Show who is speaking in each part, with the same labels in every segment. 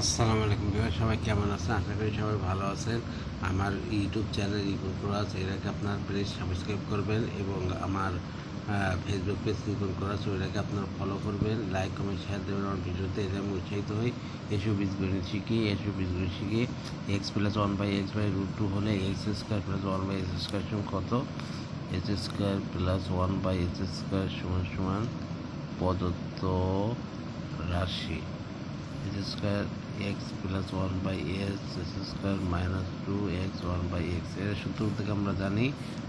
Speaker 1: আসসালামু আলাইকুম ভাই সবাই কেমন আছেন? আশা করি সবাই ভালো আছেন। আমার ইউটিউব চ্যানেল করা আছে এটাকে আপনার প্লিজ সাবস্ক্রাইব করবেন এবং আমার ফেসবুক পেজ করা আছে ওটাকে আপনার ফলো করবেন। লাইক কমেন্ট শেয়ার দেবেন আমার ভিডিওতে এটা আমি উৎসাহিত হই। এসব বীজগণিত শিখি এসব বীজগণিত শিখি। X plus one by X by root two হলে X square plus one by X square সমান কত? X square plus one by X square সমান সমান প্রদত্ত রাশি। X square X plus one by S S square minus two X one by এক্সের সূত্র থেকে আমরা জানি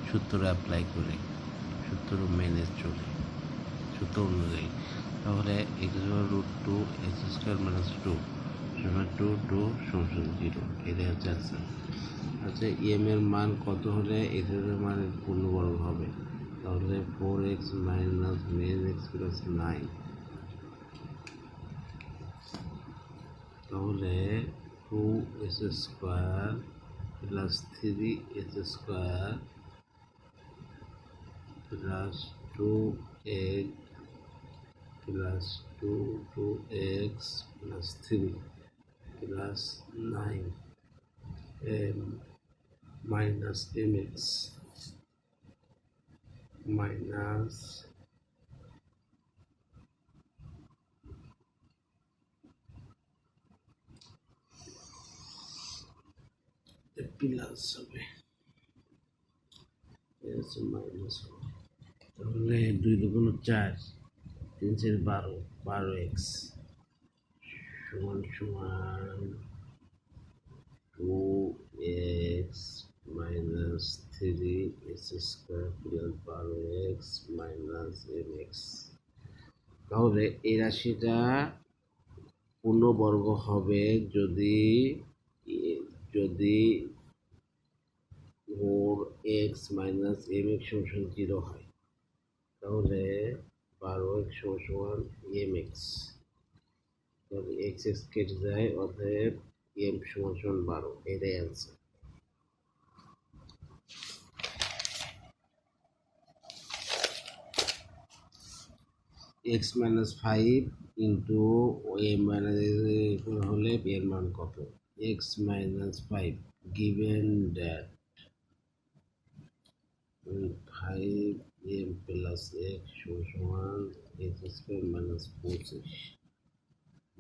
Speaker 1: সূত্র অ্যাপ্লাই করি, সূত্র মেনে চলি, সূত্র অনুযায়ী। তাহলে X root two, X square minus two two two, সমান জিরো, এটাই হচ্ছে অ্যান্সার আচ্ছা ইএম এর মান কত হলে এক্সের মান পূর্ণবর্গ হবে? তাহলে four X minus men X plus nine তাহলে two S square plus three S square plus two X plus two two X plus three plus nine M minus M X minus plus হবে। Minus হবে। তাহলে দুই দুগুণ চার, তিন চার বারো বারো এক্স। সমান সমান two X minus three X square plus বারো এক্স মাইনাস এম এক্স। তাহলে এই রাশিটা পূর্ণবর্গ হবে যদি যদি four X minus M X সমান জিরো হয়। তাহলে বারো এক্স সমান এম এক্স তাহলে এক্স এক্স কেটে যায়, অতএব এম সমান সমান বারো এটাই answer X minus five into M minus হলে এর মান কত? X minus five given that five M plus X সমান এক্স স্কোয়ার মাইনাস পঁচিশ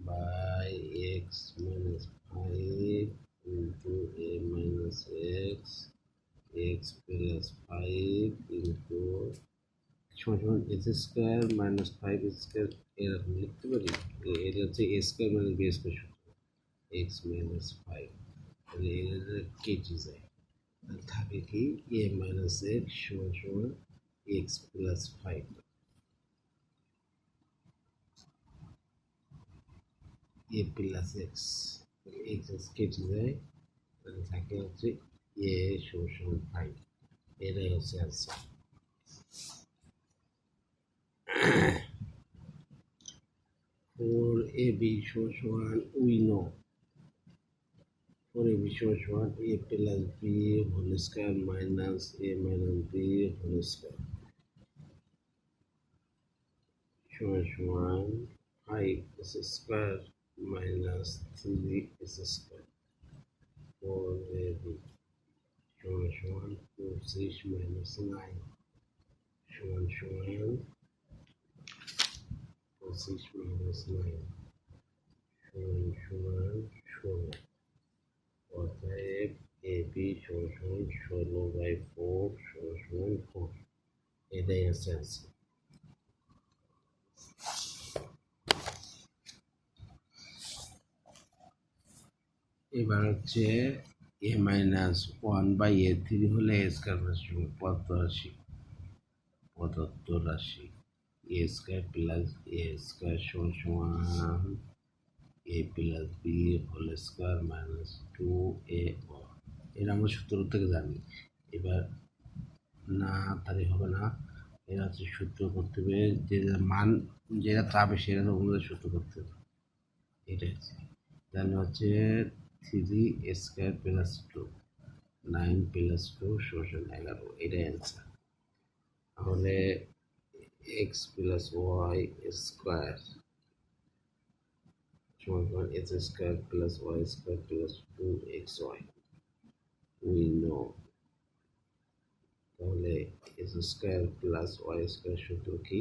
Speaker 1: by X minus five into A minus X X plus five into সমান সমান X square minus five square এরকম লিখতে পারি এটা হচ্ছে A square minus B square সূত্র এক্স মাইনাস ফাইভ তাহলে এটা কেটে যায় আর থাকে কি? এ মাইনাস এক্স সমান সমান X plus five A plus X X X কেটে যায় তাহলে থাকে হচ্ছে এ সমান সমান ফাইভ এটাই হচ্ছে অ্যান্সার ফোর এ বি সমান we know four A B সমান A plus B whole square minus A minus B whole square সমান সমান five S square minus three S square four A B সমান সমান পঁচিশ minus nine সমান সমান পঁচিশ মাইনাস নাইন সমান সমান ষোলো অতএব এ বি সমান সমান ষোলো বাই ফোর সমান সমান ফোর এটাই আছে অ্যান্সার এবার হচ্ছে A minus one by A three হলে এ স্কোয়ার প্রদত্ত রাশি? প্রদত্ত রাশি। A square plus A square সমান সমান A plus B whole square minus two A এটা আমরা সূত্র থেকে জানি। এবার না, তাহলে হবে না। এরা হচ্ছে সূত্র করতে হবে যে মান যেটা চাবে সেটা অনুযায়ী সূত্র করতে হবে। এটাই হচ্ছে। তাহলে হচ্ছে three square plus two nine plus two শোষণ এগারো, এটাই অ্যান্সার তাহলে এক্স প্লাস ওয়াই স্কোয়ার সমান X square plus Y square plus two X Y we know তাহলে X square plus Y square সূত্র কি?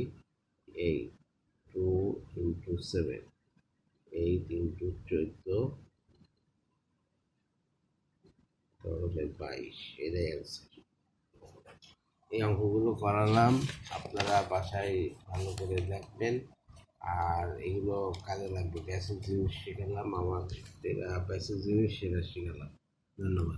Speaker 1: Eight two into seven eight into চোদ্দ, তাহলে বাইশ, এটাই অ্যান্সার এই অঙ্কগুলো করালাম, আপনারা বাসায় ভালো করে দেখবেন, আর এগুলো কাজে লাগবে। বেসিক জিনিস শেখালাম আমার প্যাসিভ জিনিস সেটা শেখালাম। ধন্যবাদ।